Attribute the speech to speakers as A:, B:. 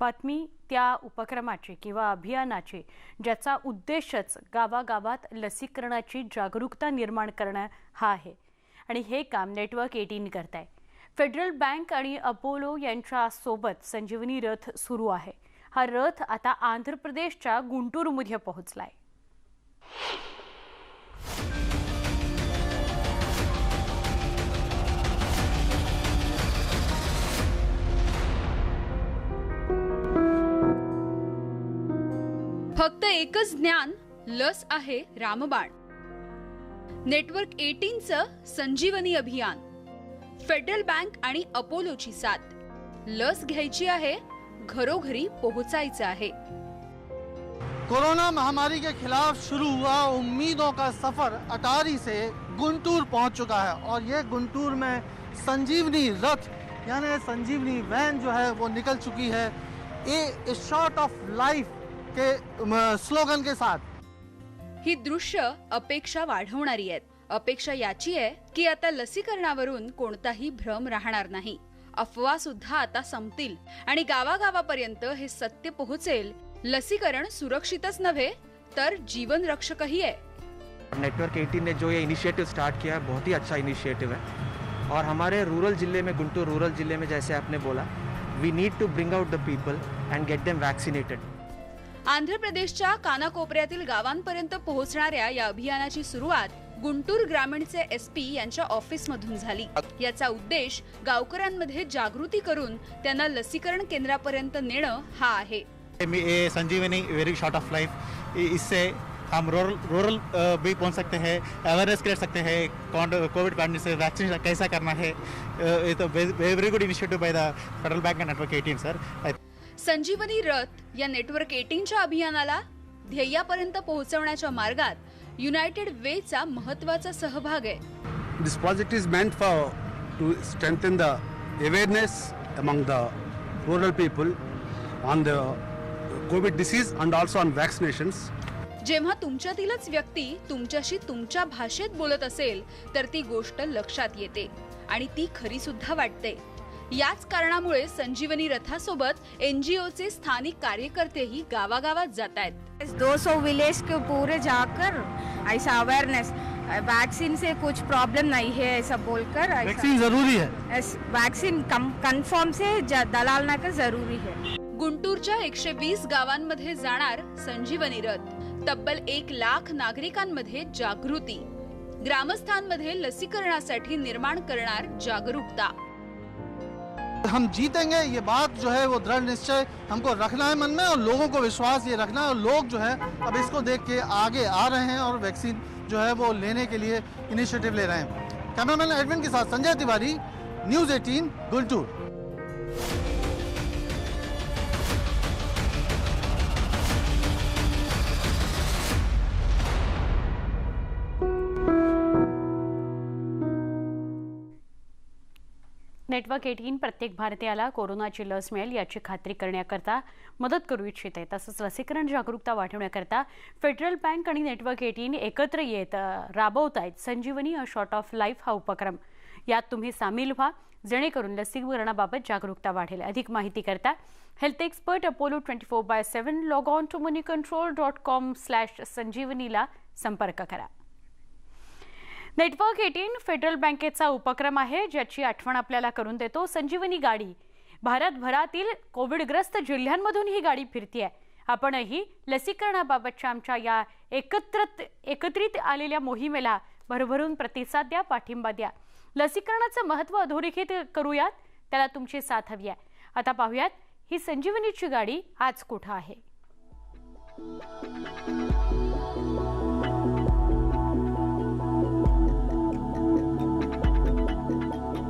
A: बातमी त्या उपक्रमाची किंवा अभियानाची ज्याचा उद्देशच गावागावात लसीकरणाची जागरूकता निर्माण करणं हा आहे. आणि हे काम नेटवर्क एटीन करत आहे फेडरल बँक आणि अपोलो यांच्या सोबत संजीवनी रथ सुरू आहे. हा रथ आता आंध्र प्रदेशच्या गुंटूरमध्ये पोहोचलाय.
B: फक्त एकच ज्ञान लस आहे रामबाण. नेटवर्क एटीनचं संजीवनी अभियान. फेडरल बँक आणि अपोलोची साथ. लस घ्यायची आहे घरोघरी पोहोचायचं आहे.
C: कोरोना महामारी के खिलाफ शुरू हुआ उम्मीदों का सफर अटारी से गुंटूर पहुंच चुका है और ये गुंटूर में संजीवनी रथ यानी संजीवनी वैन जो है वो निकल चुकी है। ए शॉर्ट ऑफ लाइफ के स्लोगन के साथ.
B: ही दृश्य अपेक्षा वाढवणारी आहेत. अपेक्षा याची आहे की आता लसीकरणावरून कोणताही भ्रम राहणार नाही. अफवा सुद्धा आता संपतील आणि गावागावापर्यंत हे सत्य पोहोचेल. लसीकरण सुरक्षितच नव्हे तर जीवन रक्षकही आहे.
D: नेटवर्क 18 ने जो ये इनिशिएटिव स्टार्ट किया है बहुत ही अच्छा इनिशिएटिव है. और हमारे रूरल जिले में गुंटूर रूरल जिले में जैसे आपने बोला we need to bring out the people and get them vaccinated
B: Andhra प्रदेशच्या कानाकोपऱ्यातील गावांपर्यंत पोहोचणाऱ्या या अभियानाची सुरुवात गुंटूर ग्रामीणचे एस पी यांच्या ऑफिसमधून झाली. याचा उद्देश गावकऱ्यांमध्ये जागृती करून त्यांना लसीकरण केंद्रापर्यंत नेणं हा आहे.
E: ये Sanjeevani very shot of life इससे हम रूरल रूरल भी पहुंच सकते हैं अवेयरनेस कर सकते हैं कोविड पैंडमिक से वैक्सीन कैसा करना है ये तो very good initiative by the Federal Bank and network 18 सर
B: संजीवनी रथ या नेटवर्क एटीनच्या अभियानाला ध्येयापर्यंत पोहोचवण्याच्या मार्गात युनायटेड वेचा महत्त्वाचा सहभाग आहे
F: This project is meant for to strengthen the awareness among the rural people on the COVID disease and also on vaccinations.
B: जेव्हा तुमच्यातीलच व्यक्ती तुमच्याशी तुमच्या भाषेत बोलत असेल तर ती गोष्ट लक्षात येते आणि ती खरी सुद्धा वाटते याच कारणामुळे संजीवनी रथासोबत एनजीओचे स्थानिक कार्यकर्तेही गावागावात जात आहेत.
G: 200 विलेज के पूरे जाकर ऐसा अवेयरनेस वैक्सीन से कुछ प्रॉब्लम नहीं है ऐसा बोलकर ऐसा-
C: वैक्सीन जरूरी है।
G: वैक्सीन कंफर्म से ज- दलाल ना कर जरूरी है।
B: गुंटूरच्या एकशे वीस गावांमध्ये जाणार संजीवनी रथ. तब्बल एक लाख नागरिकांमध्ये जागृती. ग्रामस्थांमध्ये लसीकरणासाठी निर्माण करणार जागरूकता.
C: हम जीतेंगे, ये बात जो है वो दृढ़ निश्चय हमको रखना है मन में और लोगों को विश्वास ये रखना है। और लोग जो है अब इसको देख के आगे आ रहे हैं और वैक्सीन जो है वो लेने के लिए इनिशिएटिव ले रहे हैं। कैमरामैन एडविन के साथ Sanjay Tiwari news 18 Guntur
A: network eighteen प्रत्येक भारतीयाला कोरोनाची लस मिळेल याची खात्री करण्याकरता मदत करू इच्छिते. तसंच लसीकरण जागरूकता वाढवण्याकरता फेडरल बँक आणि नेटवर्क एटीन एकत्र येत राबवत आहेत Sanjeevani a shot of life हा उपक्रम. यात तुम्ही सामील व्हा जेणेकरून लसीकरणाबाबत जागरूकता वाढेल. अधिक माहिती करता health expert Apollo twenty four by seven log on to Moneycontrol dot com slash संजीवनीला संपर्क करा. नेटवर्क एटीन फेडरल बँकेचा उपक्रम आहे ज्याची आठवण आपल्याला करून देतो. संजीवनी गाडी. भारतभरातील कोविडग्रस्त जिल्ह्यांमधून ही गाडी फिरतीये. आपणही लसीकरणाबाबतच्या आमच्या या एकत्रित एकत्रित आलेल्या मोहिमेला भरभरून प्रतिसाद द्या पाठिंबा द्या. लसीकरणाचं महत्त्व अधोरेखित करूयात त्याला तुमची साथ हवी आहे. आता पाहूयात ही संजीवनीची गाडी आज कुठं आहे?